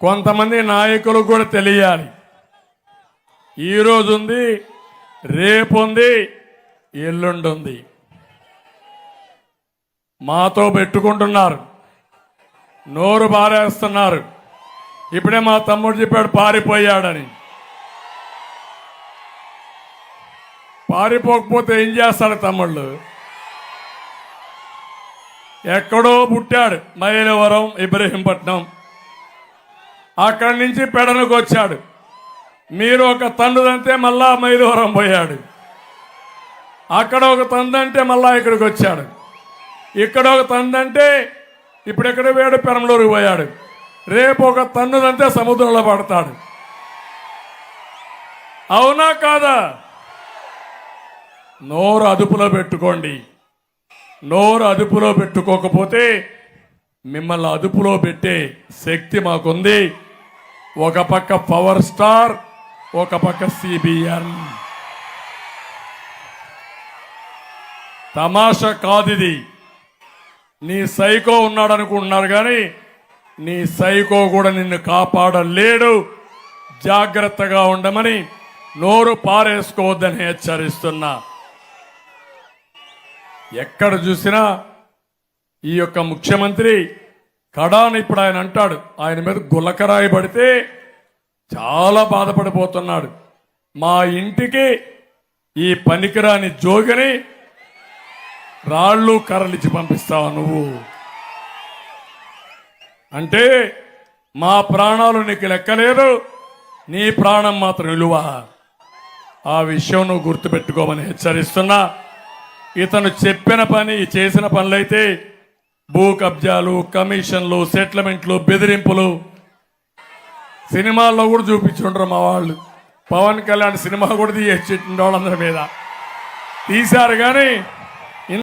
కొంతమంది నాయకులు కూడా తెలియాలి. ఈరోజు ఉంది రేపు ఉంది ఎల్లుండి ఉంది మాతో పెట్టుకుంటున్నారు. నోరు పారేస్తున్నారు. ఇప్పుడే మా తమ్ముడు చెప్పాడు పారిపోయాడని. పారిపోకపోతే ఏం చేస్తాడు తమ్ముళ్ళు? ఎక్కడో పుట్టాడు మైలవరం ఇబ్రహీంపట్నం. అక్కడి నుంచి పెడనకు వచ్చాడు. మీరు ఒక తండ్రిదంటే మళ్ళా మైదూరం పోయాడు. అక్కడ ఒక తందంటే మళ్ళా ఇక్కడికి వచ్చాడు. ఇక్కడ ఒక తందంటే ఇప్పుడెక్కడ పోయాడు? పెరంలూరుకు పోయాడు. రేపు ఒక తన్నుదంతే సముద్రంలో పడతాడు. అవునా కాదా? నోరు అదుపులో పెట్టుకోండి. నోరు అదుపులో పెట్టుకోకపోతే మిమ్మల్ని అదుపులో పెట్టే శక్తి మాకుంది. ఒక పక్క పవర్ స్టార్ ఒక పక్క సిబిఎన్. తమాషా కాదిది నీ సైకో ఉన్నాడనుకుంటున్నారు కానీ నీ సైకో కూడా నిన్ను కాపాడలేడు. జాగ్రత్తగా ఉండమని నోరు పారేసుకోవద్దని హెచ్చరిస్తున్నా. ఎక్కడ చూసినా ఈ యొక్క ముఖ్యమంత్రి కడాని ఇప్పుడు ఆయన అంటాడు ఆయన మీద గులకరాయి పడితే చాలా బాధపడిపోతున్నాడు. మా ఇంటికి ఈ పనికిరాని జోగిని రాళ్ళు కర్రలిచ్చి పంపిస్తావు నువ్వు? అంటే మా ప్రాణాలు నీకు లెక్కలేదు నీ ప్రాణం మాత్రం విలువ ఆ విషయం నువ్వు గుర్తుపెట్టుకోమని హెచ్చరిస్తున్నా. ఇతను చెప్పిన పని చేసిన పనులైతే భూ కబ్జాలు కమిషన్లు సెటిల్మెంట్లు బెదిరింపులు. సినిమాల్లో కూడా చూపించుండ్రు మా వాళ్ళు. పవన్ కళ్యాణ్ సినిమా కూడా తీయచ్చి వాళ్ళందరి మీద. తీశారు కానీ